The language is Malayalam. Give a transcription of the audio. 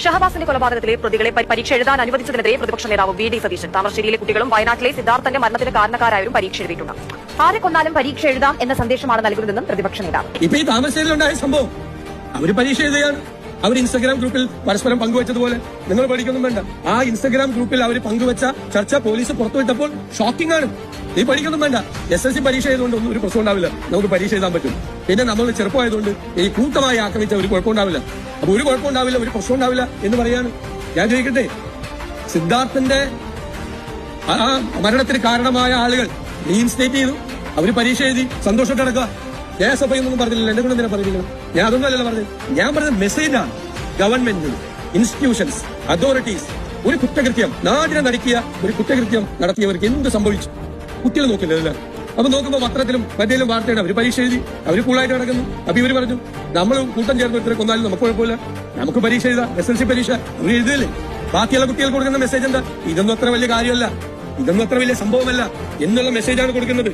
ഷഹബാസിന്റെ കൊലപാതകത്തിലെ പ്രതികളെ പരീക്ഷ എഴുതാൻ അനുവദിച്ചതിനെതിരെ പ്രതിപക്ഷ നേതാവ് വി. ഡി. സതീശൻ. താമരശ്ശേരിയിലെ കുട്ടികളും വയനാട്ടിലെ സിദ്ധാർത്ഥന്റെ മരണത്തിന് കാരണക്കാരായവരും പരീക്ഷ എഴുതിയിട്ടുണ്ട്. ആരെ കൊന്നാലും പരീക്ഷ എഴുതാം എന്ന സന്ദേശമാണ് നൽകുന്നതെന്നും പ്രതിപക്ഷ നേതാവ്. സംഭവം. അവർ പരീക്ഷ എഴുതുകയാണ്. അവർ ഇൻസ്റ്റഗ്രാം ഗ്രൂപ്പിൽ പരസ്പരം പങ്കുവച്ചതുപോലെ നിങ്ങൾ പഠിക്കൊന്നും വേണ്ട. ആ ഇൻസ്റ്റഗ്രാം ഗ്രൂപ്പിൽ അവർ പങ്കുവച്ച ചർച്ച പോലീസ് പുറത്തുവിട്ടപ്പോൾ ഷോക്കിംഗ് ആണ്. നീ പഠിക്കൊന്നും വേണ്ട. എസ് എൽ സി പരീക്ഷ ആയതുകൊണ്ട് ഒന്നും ഒരു പ്രശ്നം ഉണ്ടാവില്ല. നമുക്ക് പരീക്ഷ എഴുതാൻ പറ്റും. പിന്നെ നമ്മൾ ചെറുപ്പമായതുകൊണ്ട് ഈ കൂട്ടമായി ആക്രമിച്ച ഒരു കുഴപ്പമുണ്ടാവില്ല അപ്പൊ കുഴപ്പം ഉണ്ടാവില്ല ഒരു പ്രശ്നം ഉണ്ടാവില്ല എന്ന് പറയാൻ ഞാൻ ചോദിക്കട്ടെ സിദ്ധാർത്ഥന്റെ ആ മരണത്തിന് കാരണമായ ആളുകൾ റീഇൻസ്റ്റേറ്റ് ചെയ്തു. അവർ പരീക്ഷ എഴുതി സന്തോഷത്തോടെ നടക്കുക ഐ ഒന്നും പറഞ്ഞില്ല എന്നെ കൊണ്ട് എന്തിനാ പറഞ്ഞിരിക്കണം ഞാൻ അതൊന്നും അല്ലല്ലോ പറഞ്ഞത്. ഞാൻ പറഞ്ഞത് മെസ്സേജാണ് ഗവൺമെന്റ് ഇൻസ്റ്റിറ്റ്യൂഷൻസ് അതോറിറ്റീസ് ഒരു കുറ്റകൃത്യം നാടിനെ നടക്കിയ ഒരു കുറ്റകൃത്യം നടത്തിയവർക്ക് എന്ത് സംഭവിച്ചു? കുട്ടികൾ നോക്കില്ലല്ലോ അപ്പൊ നോക്കുമ്പോ പത്രത്തിലും മറ്റേലും വാർത്തയുടെ അവർ പരീക്ഷ എഴുതി അവർ കൂളായിട്ട് നടക്കുന്നു. അപ്പൊ ഇവർ പറഞ്ഞു നമ്മൾ കൂട്ടം ചേർന്ന് ഇത്ര കൊന്നാലും നമുക്ക് കുഴപ്പമില്ല. നമുക്ക് പരീക്ഷ എഴുതാം എസ് എൽ സി പരീക്ഷ. അവർ എഴുതില്ലേ? ബാക്കിയുള്ള കുട്ടികൾ കൊടുക്കുന്ന മെസ്സേജ് എന്താ? ഇതൊന്നും അത്ര വലിയ കാര്യമല്ല. ഇതൊന്നും അത്ര വലിയ സംഭവമല്ല. എന്നുള്ള മെസ്സേജാണ് കൊടുക്കുന്നത്.